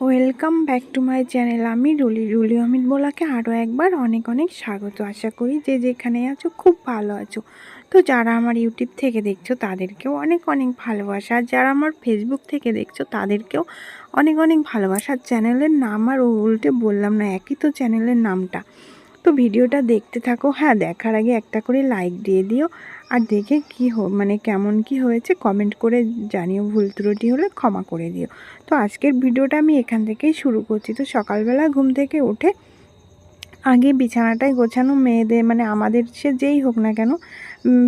Welcome back to my channel আমি রুলি রুলি অমিত বোলাকে আরও একবার অনেক অনেক স্বাগত। আশা করি যে যেখানে আছো, খুব ভালো আছো। তো যারা আমার ইউটিউব থেকে দেখছ, তাদেরকেও অনেক অনেক ভালোবাসা। আর যারা আমার ফেসবুক থেকে দেখছ, তাদেরকেও অনেক অনেক ভালোবাসা। চ্যানেলের নাম আর উল্টে বললাম না, একই তো চ্যানেলের নামটা। তো ভিডিওটা দেখতে থাকো। হ্যাঁ দেখার আগে একটা করে লাইক দিয়ে দিও। আর দেখে কি মানে কেমন কি হয়েছে কমেন্ট করে জানিও। ভুল ত্রুটি হলে ক্ষমা করে দিও। তো আজকের ভিডিওটা আমি এখান থেকেই শুরু করছি। তো সকালবেলা ঘুম থেকে উঠে আগে বিছানাটাই গোছানো। মেয়েদের মানে আমাদের সে যেই হোক না কেন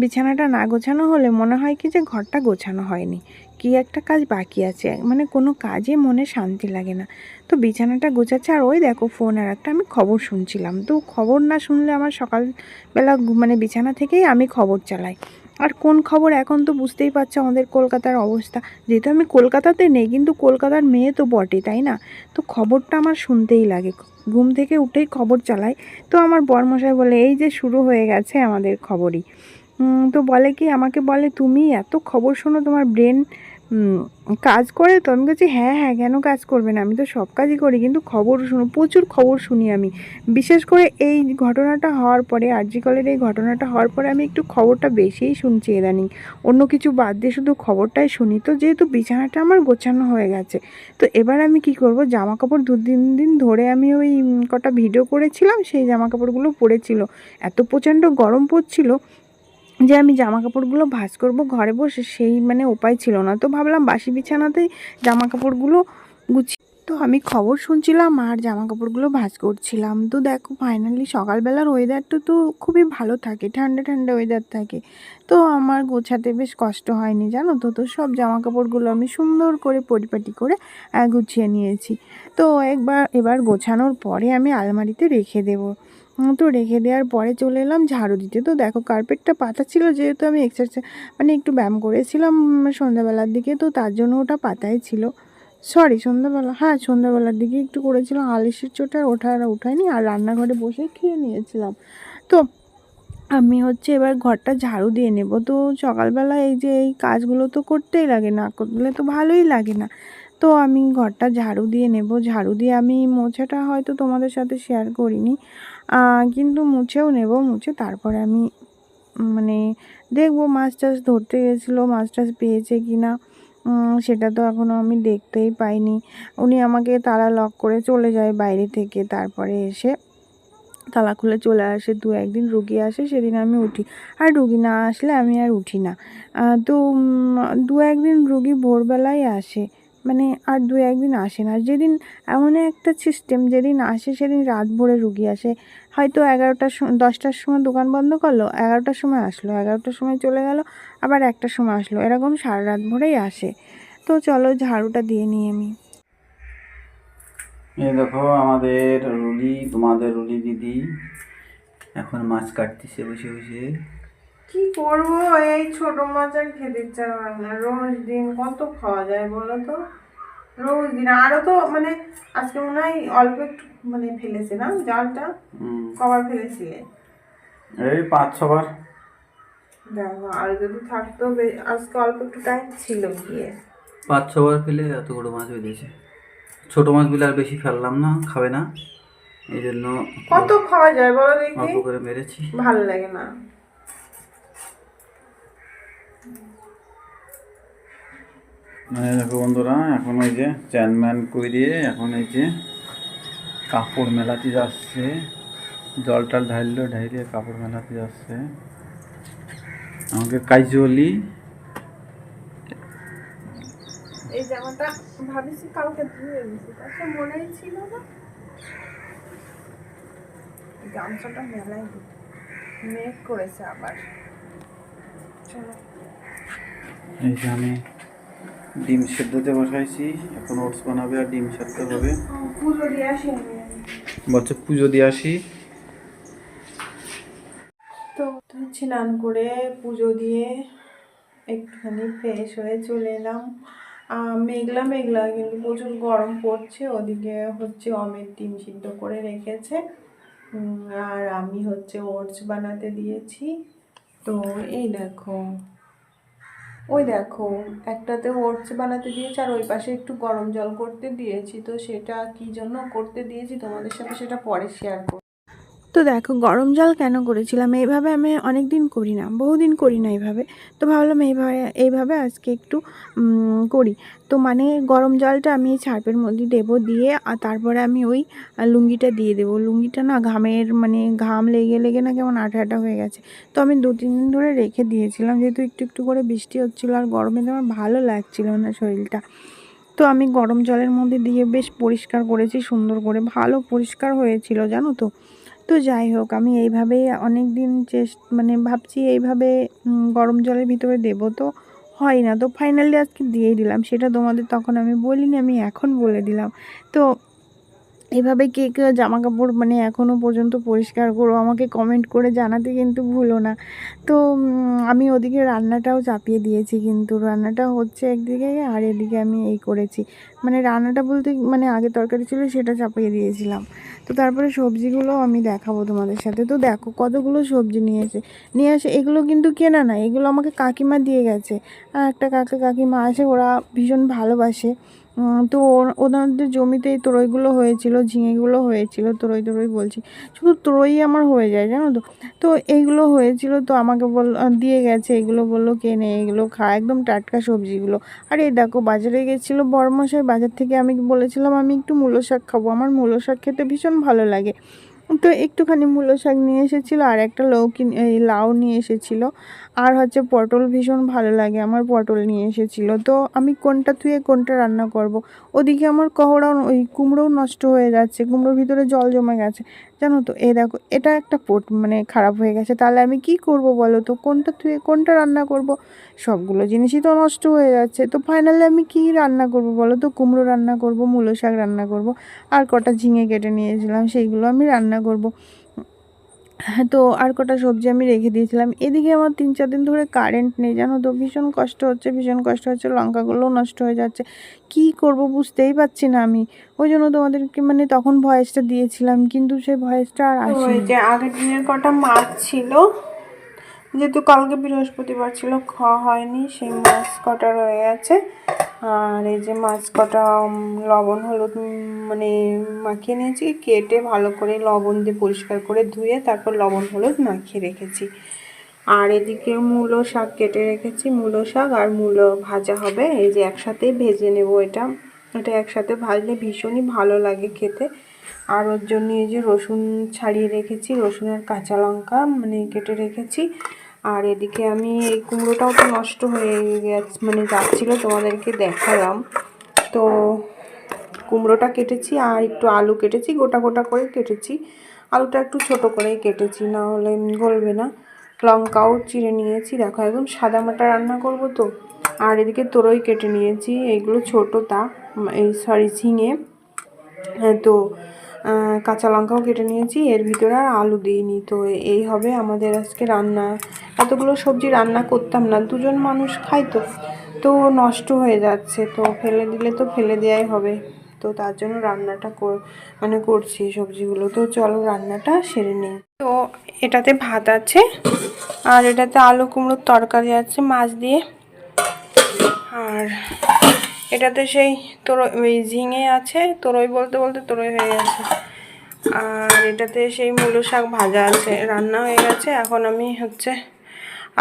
বিছানাটা না গোছানো হলে মনে হয় কি যে ঘরটা গোছানো হয়নি। কি একটা কাজ বাকি আছে? মানে কোনো কাজে মনে শান্তি লাগে না। তো বিছানাটা গোছাচ্ছে আর ওই দেখো ফোন আর একটা আমি খবর শুনছিলাম। তো খবর না শুনলে আমার সকালবেলা মানে বিছানা থেকেই আমি খবর চালাই। আর কোন খবর এখন তো বুঝতেই পারছ আমাদের কলকাতার অবস্থা। যেহেতু আমি কলকাতাতে নেই, কিন্তু কলকাতার মেয়ে তো বটে তাই না? তো খবরটা আমার শুনতেই লাগে। ঘুম থেকে উঠেই খবর চালাই। তো আমার বরমশাই বলে, এই যে শুরু হয়ে গেছে আমাদের খবরই। তো বলে কি, আমাকে বলে তুমি এত খবর শোনো, তোমার ব্রেন কাজ করে তো। আমি বলছি হ্যাঁ হ্যাঁ কেন কাজ করবে না? আমি তো সব কাজই করি, কিন্তু খবর শুনো, প্রচুর খবর শুনি আমি। বিশেষ করে এই ঘটনাটা হওয়ার পরে, আরজিকলের এই ঘটনাটা হওয়ার পরে আমি একটু খবরটা বেশিই শুনছি ইদানিং। অন্য কিছু বাদ দিয়ে শুধু খবরটাই শুনি। তো যেহেতু বিছানাটা আমার গোছানো হয়ে গেছে, তো এবার আমি কি করব? জামা কাপড় দু তিন দিন ধরে আমি ওই কটা ভিডিও করেছিলাম, সেই জামা কাপড়গুলো পরেছিল এত প্রচণ্ড গরম পড়ছিল যে আমি জামা কাপড়গুলো ভাজ করব ঘরে বসে সেই মানে উপায় ছিল না। তো ভাবলাম বাসি বিছানাতেই জামা কাপড়গুলো গুছিয়ে তো আমি খবর শুনছিলাম আর জামা কাপড়গুলো ভাঁজ করছিলাম। তো দেখো ফাইনালি সকালবেলার ওয়েদারটা তো খুবই ভালো থাকে, ঠান্ডা ঠান্ডা ওয়েদার থাকে। তো আমার গোছাতে বেশ কষ্ট হয়নি, জানো তো? তো সব জামা কাপড়গুলো আমি সুন্দর করে পরিপাটি করে গুছিয়ে নিয়েছি। তো একবার, এবার গোছানোর পরে আমি আলমারিতে রেখে দেবো। তো রেখে দেওয়ার পরে চলে এলাম ঝাড়ু দিতে। তো দেখো কার্পেটটা পাতা ছিল যেহেতু আমি এক্সারসাইজ মানে একটু ব্যায়াম করেছিলাম সন্ধ্যাবেলার দিকে, তো তার জন্য ওটা পাতাই ছিল। সরি সন্ধ্যাবেলা হ্যাঁ সন্ধ্যাবেলার দিকে একটু করেছিলাম, আলিশের চোটে ওঠা আর উঠায়নি, আর রান্নাঘরে বসে খেয়ে নিয়েছিলাম। তো আমি হচ্ছে এবার ঘরটা ঝাড়ু দিয়ে নেব। তো সকালবেলা এই যে এই কাজগুলো তো করতেই লাগে, না করলে তো ভালোই লাগে না। তো আমি ঘরটা ঝাড়ু দিয়ে নেব। ঝাড়ু দিয়ে আমি মোছাটা হয়তো তোমাদের সাথে শেয়ার করিনি। কিন্তু মুছেও নেব, মুছে তারপরে আমি মানে দেখব মাছ টাছ ধরতে গেছিল, মাছ টাছ পেয়েছে কি না সেটা তো এখনও আমি দেখতেই পাইনি। উনি আমাকে তালা লক করে চলে যায় বাইরে থেকে, তারপরে এসে তালা খুলে চলে আসে, দু একদিন রুগী আসে, সেদিন আমি উঠি। আর রুগী না আসলে আমি আর উঠি না। তো দু একদিন রুগী ভোরবেলায় আসে। মানে আর দু একদিন আসে না। যেদিন এমন একটা সিস্টেম যেদিন আসে সেদিন রাত ভোরে রুগী আসে। হয়তো এগারোটার সময় দশটার সময় দোকান বন্ধ করল, এগারোটার সময় আসলো, এগারোটার সময় চলে গেল, আবার একটার সময় আসলো। এরকম সারা রাত ভরেই আসে। তো চলো ঝাড়ুটা দিয়ে নিই আমি। এই দেখো আমাদের রুলি তোমাদের রুলি দিদি এখন মাছ কাটতেছে বসে বসে। কি করব? এই ছোট মাছ আর খেতে ইচ্ছা হয় না। রোজ দিন কত খাওয়া যায় বলো তো? রোজ দিন। আরও তো মানে আজকে মনে হয় অল্প একটু মানে ফেলেছে না জালটা কবার ফেলেছিলে? এই পাঁচ ছবার। দেখো আর যদি থাকতো আজকে অল্প একটু টাইম ছিল গিয়ে। পাঁচ ছবার ফেলে এত বড় মাছ বেরিয়েছে ছোট মাছগুলো আর বেশি ফেললাম না খাবে না। এই জন্য কত খাওয়া যায় বলো দেখি। করে মেরেছি। ভালো লাগে না। মানে দেখো বন্ধুরা এখন ওই যে চ্যান ম্যান করে দিয়ে এখন এই যে কাপড় মেলাতে যাচ্ছে। জল টল ঢাইলো ঢাইলে কাপড় মেলাতে যাচ্ছে। আমাকে কাইজলি। এই জামাটা ভাবিছি কালকে ধুয়ে দিছি তাতে মনেই ছিল না। গামছাটা মেলাই দিই মেঘ করেছে আবার। চলো এই যে আমি ডিম সেদ্ধতে বসাইছি এখন ওটস বানাবে আর ডিম সেদ্ধ হবে। পুজো দিয়ে আসি আমি। বলছে পুজো দিয়ে আসি। তো তো স্নান করে পুজো দিয়ে একটুখানি ফ্রেশ হয়ে চলে এলাম। মেঘলা মেঘলা কিন্তু প্রচুর গরম পড়ছে। ওদিকে হচ্ছে অমের ডিম সিদ্ধ করে রেখেছে। আর আমি হচ্ছে ওটস বানাতে দিয়েছি। তো এই দেখো ওই দেখো, একটাতে ওটস বানাতে দিয়েছি আর ওই পাশে একটু গরম জল করতে দিয়েছি, তো সেটা কি জন্য করতে দিয়েছি তোমাদের সাথে সেটা পরে শেয়ার করব। তো দেখো, গরম জল কেন করেছিলাম? এইভাবে আমি অনেক দিন করি না, বহুদিন করি না এইভাবে তো ভাবলাম এইভাবে এইভাবে আজকে একটু করি। তো মানে গরম জলটা আমি ছার্পের মধ্যে দেবো দিয়ে, আর তারপরে আমি ওই লুঙ্গিটা দিয়ে দেবো। লুঙ্গিটা না ঘামের মানে ঘাম লেগে লেগে না কেমন আঠা আঠা হয়ে গেছে। তো আমি দু, তিন দিন ধরে রেখে দিয়েছিলাম, যেহেতু একটু একটু করে বৃষ্টি হচ্ছিল আর গরমে তো আমার ভালো লাগছিল না শরীরটা। তো আমি গরম জলের মধ্যে দিয়ে বেশ পরিষ্কার করেছি, সুন্দর করে, ভালো পরিষ্কার হয়েছিল, জানো তো। তো যাই হোক, আমি এইভাবেই অনেক দিন চেষ্ট মানে ভাবছি এইভাবে গরম জলের ভিতরে দেবো। তো হয় না। তো ফাইনালি আজকে দিয়েই দিলাম। সেটা তোমাদের তখন আমি বলিনি, আমি এখন বলে দিলাম। তো এভাবে কে কে জামা কাপড় মানে এখনও পর্যন্ত পরিষ্কার করো আমাকে কমেন্ট করে জানাতে কিন্তু ভুলো না। তো আমি ওদিকে রান্নাটাও চাপিয়ে দিয়েছি কিন্তু রান্নাটা হচ্ছে একদিকে আর এদিকে আমি এই করেছি। মানে রান্নাটা বলতে মানে আগে তরকারি ছিল সেটা চাপিয়ে দিয়েছিলাম। তো তারপরে সবজিগুলো আমি দেখাবো তোমাদের সাথে। তো দেখো কতগুলো সবজি নিয়েছে। নিয়ে আসে এগুলো কিন্তু কেনা না, এগুলো আমাকে কাকিমা দিয়ে গেছে। আর একটা কাকা কাকিমা আসে ওরা ভীষণ ভালোবাসে। তো ওনাদের জমিতেই তোরইগুলো হয়েছিল, ঝিঙেগুলো হয়েছিল, তোরই তোরই বলছি। শুধু তোরই আমার হয়ে যায়, জানো তো? তো এইগুলো হয়েছিল, তো আমাকে বল দিয়ে গেছে, এগুলো বলল কেনে এগুলো খা, একদম টাটকা সবজিগুলো। আর এই দেখো, বাজারে গেছিল বড়মশাই বাজার থেকে আমি বলেছিলাম, আমি একটু মূলো শাক খাব, আমার মূলো শাক খেতে ভীষণ ভালো লাগে। তো একটুখানি মূলো শাক নিয়ে এসেছিল, আর একটা লৌকি, এই লাউ নিয়ে এসেছিল। আর হচ্ছে পটল ভীষণ ভালো লাগে, আমার পটল নিয়ে এসেছিল। তো আমি কোনটা থুয়ে কোনটা রান্না করব। ওদিকে আমার কহরাও, ওই কুমড়োও নষ্ট হয়ে যাচ্ছে, কুমড়োর ভিতরে জল জমে গেছে। জানো তো, এই দেখো, এটা একটা পোট মানে খারাপ হয়ে গেছে। তাহলে আমি কি করব বলো তো? কোনটা থুয়ে কোনটা রান্না করব? সবগুলো জিনিসই তো নষ্ট হয়ে যাচ্ছে। তো ফাইনালি আমি কি রান্না করব বলো তো? কুমড়ো রান্না করব, মূলো শাক রান্না করব, আর কটা ঝিঙে কেটে নিয়েছিলাম, সেইগুলো আমি রান্না করব। তো আর কটা সবজি আমি রেখে দিয়েছিলাম। এদিকে আমার তিন চার দিন ধরে কারেন্ট নেই জানো তো? ভীষণ কষ্ট হচ্ছে ভীষণ কষ্ট হচ্ছে লঙ্কাগুলোও নষ্ট হয়ে যাচ্ছে। কি করব বুঝতেই পারছি না আমি। ওই জন্য তোমাদেরকে মানে তখন ভয়েসটা দিয়েছিলাম কিন্তু সেই ভয়েসটা আর আসে যে আগের দিনের কটা মাছ ছিল যেহেতু কালকে বৃহস্পতিবার ছিল খাওয়া হয়নি সেই মাছ কটা রয়ে গেছে। আর এই যে মাছ কটা লবণ, হলুদ মানে মাখিয়ে নিয়েছি, কেটে ভালো করে লবণ দিয়ে পরিষ্কার করে ধুয়ে তারপর লবণ, হলুদ মাখিয়ে রেখেছি। আর এদিকে মূলো শাক কেটে রেখেছি, মূলো শাক আর মূলো ভাজা হবে। এই যে একসাথেই ভেজে নেব এটা। এটা একসাথে ভাজলে ভীষণই ভালো লাগে খেতে। আর ওর জন্য এই যে রসুন ছাড়িয়ে রেখেছি রসুন আর কাঁচা লঙ্কা মানে কেটে রেখেছি। আর এদিকে আমি এই কুমড়োটাও তো নষ্ট হয়ে গেছে মানে যাচ্ছিল তোমাদেরকে দেখালাম। তো কুমড়োটা কেটেছি আর একটু আলু কেটেছি গোটা গোটা করে কেটেছি। আলুটা একটু ছোট করেই কেটেছি না হলে গলবে না। লঙ্কাও চিড়ে নিয়েছি দেখো একদম সাদা মাটা রান্না করব তো। আর এদিকে তোরই কেটে নিয়েছি এইগুলো ছোটো তা এই সরি ঝিঙে। হ্যাঁ, তো কাঁচা লঙ্কাও কেটে নিয়েছি। এর ভিতরে আর আলু দিইনি। তো এই হবে আমাদের আজকে রান্না। এতগুলো সবজি রান্না করতাম না, দুজন মানুষ খাই তো। তো নষ্ট হয়ে যাচ্ছে, তো ফেলে দিলে তো ফেলে দেওয়াই হবে। তো তার জন্য রান্নাটা মানে করছি সবজিগুলো। তো চলো রান্নাটা সেরে নিই। তো এটাতে ভাত আছে, আর এটাতে আলু কুমড়োর তরকারি আছে মাছ দিয়ে। আর এটাতে সেই তোরই ওই ঝিঙে আছে, তোরই বলতে বলতে তোরই হয়ে গেছে। আর এটাতে সেই মূলো শাক ভাজা আছে, রান্না হয়ে গেছে। এখন আমি হচ্ছে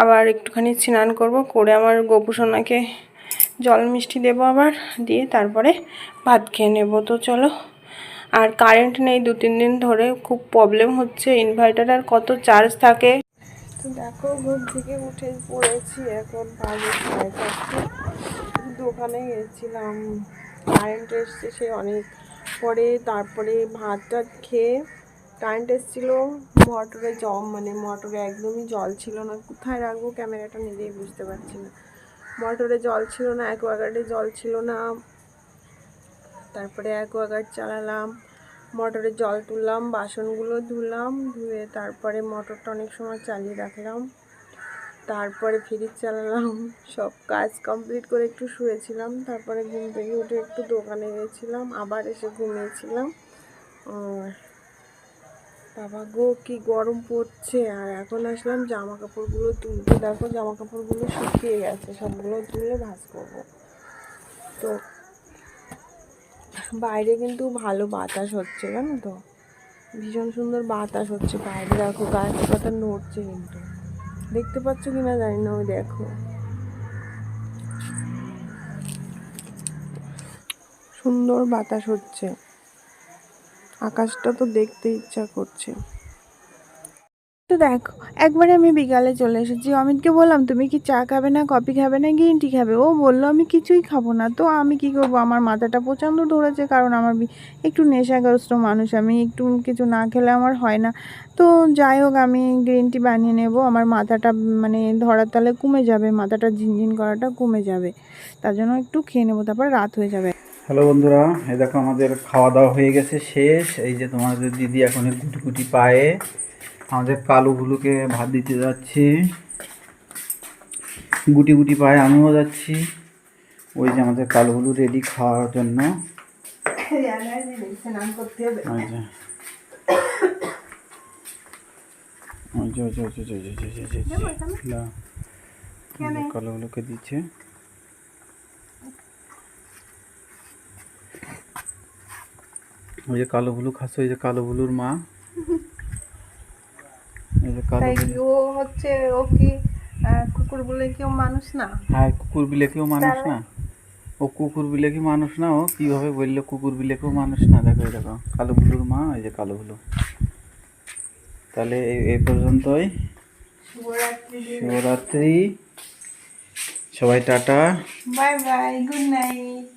আবার একটুখানি স্নান করব, করে আমার গোপুসোনাকে জল মিষ্টি দেবো আবার, দিয়ে তারপরে ভাত খেয়ে নেব। তো চলো, আর কারেন্ট নেই দু তিন দিন ধরে, খুব প্রবলেম হচ্ছে। ইনভার্টার আর কত চার্জ থাকে? দেখো, ঘুম থেকে উঠে পড়েছি এখন সাড়ে দোকানে গেছিলাম কারেন্ট এসছে সে অনেক পরে, তারপরে ভাত টাত খেয়ে কারেন্ট এসেছিল, মোটরে জল মানে মোটরে একদমই জল ছিল না। কোথায় রাখব ক্যামেরাটা নিজেই বুঝতে পারছি না। মোটরে জল ছিল না, অ্যাকোয়াগার্ডে জল ছিল না। তারপরে অ্যাকোয়াগার্ড চালালাম। মোটরে জল তুললাম, বাসনগুলো ধুলাম, ধুয়ে তারপরে মটরটা অনেক সময় চালিয়ে রাখলাম। তারপরে ফ্রিজ চালালাম, সব কাজ কমপ্লিট করে একটু শুয়েছিলাম। তারপরে ঘুম থেকে উঠে একটু দোকানে গেছিলাম, আবার এসে ঘুমিয়েছিলাম। বাবা গো, কি গরম পড়ছে। আর এখন আসলাম জামা কাপড়গুলো তুলতে। দেখো জামা কাপড়গুলো শুকিয়ে গেছে, সবগুলো তুলে ভাঁজ করব। তো বাইরে কিন্তু ভালো বাতাস হচ্ছে, জানো তো? ভীষণ সুন্দর বাতাস হচ্ছে বাইরে, দেখো গাছ পাতা নড়ছে কিন্তু। দেখতে পাচ্ছ কিনা জানি না, ওই দেখো। সুন্দর বাতাস হচ্ছে। আকাশটা তো দেখতে ইচ্ছা করছে। তো দেখো, একবারে আমি বিকালে চলে এসেছি। অমিতকে বললাম, তুমি কি চা খাবে না, কফি খাবে না, গ্রিন টি খাবে? ও বলল, আমি কিছুই খাব না। তো আমি কি করব? আমার মাথাটা প্রচণ্ড ধরেছে, কারণ আমার একটু নেশাগ্রস্ত মানুষ। আমি একটু কিছু না খেলে আমার হয় না। তো যাই হোক, আমি গ্রিন টি বানিয়ে নেব। আমার মাথাটা মানে ধরার তালে কমে যাবে, মাথাটা ঝিনঝিন করাটা কমে যাবে। তার জন্য একটু খেয়ে নেব, তারপর রাত হয়ে যাবে। হ্যালো বন্ধুরা, এই দেখো আমাদের খাওয়া দাওয়া হয়ে গেছে শেষ। এই যে তোমাদের দিদি এখন গুটি গুটি পায়ে। আমাদের কালুগুলোকে ভাত দিতে যাচ্ছি। গুটি গুটি পায়ে আমিও যাচ্ছি। ওই যে আমাদের কালুগুলো রেডি খাওয়ার জন্য। কালোগুলোকে দিচ্ছে। ওই যে কালো ভুলু খাস ওই যে কালো ভুলুর মা। তাই বুলু কি ও হচ্ছে ও কি কুকুর বলে কেউ মানুষ না? হ্যাঁ কুকুর বিলেকেও মানুষ না। ও কুকুর বিলেকি মানুষ না ও কীভাবে বলল কুকুর বিলেকেও মানুষ না? দেখো এই দেখো কালো বুলুর মা এই যে কালো বুলু। তাহলে এই পর্যন্তই। শিবরাত্রি। সবাই tata. Bye bye good night.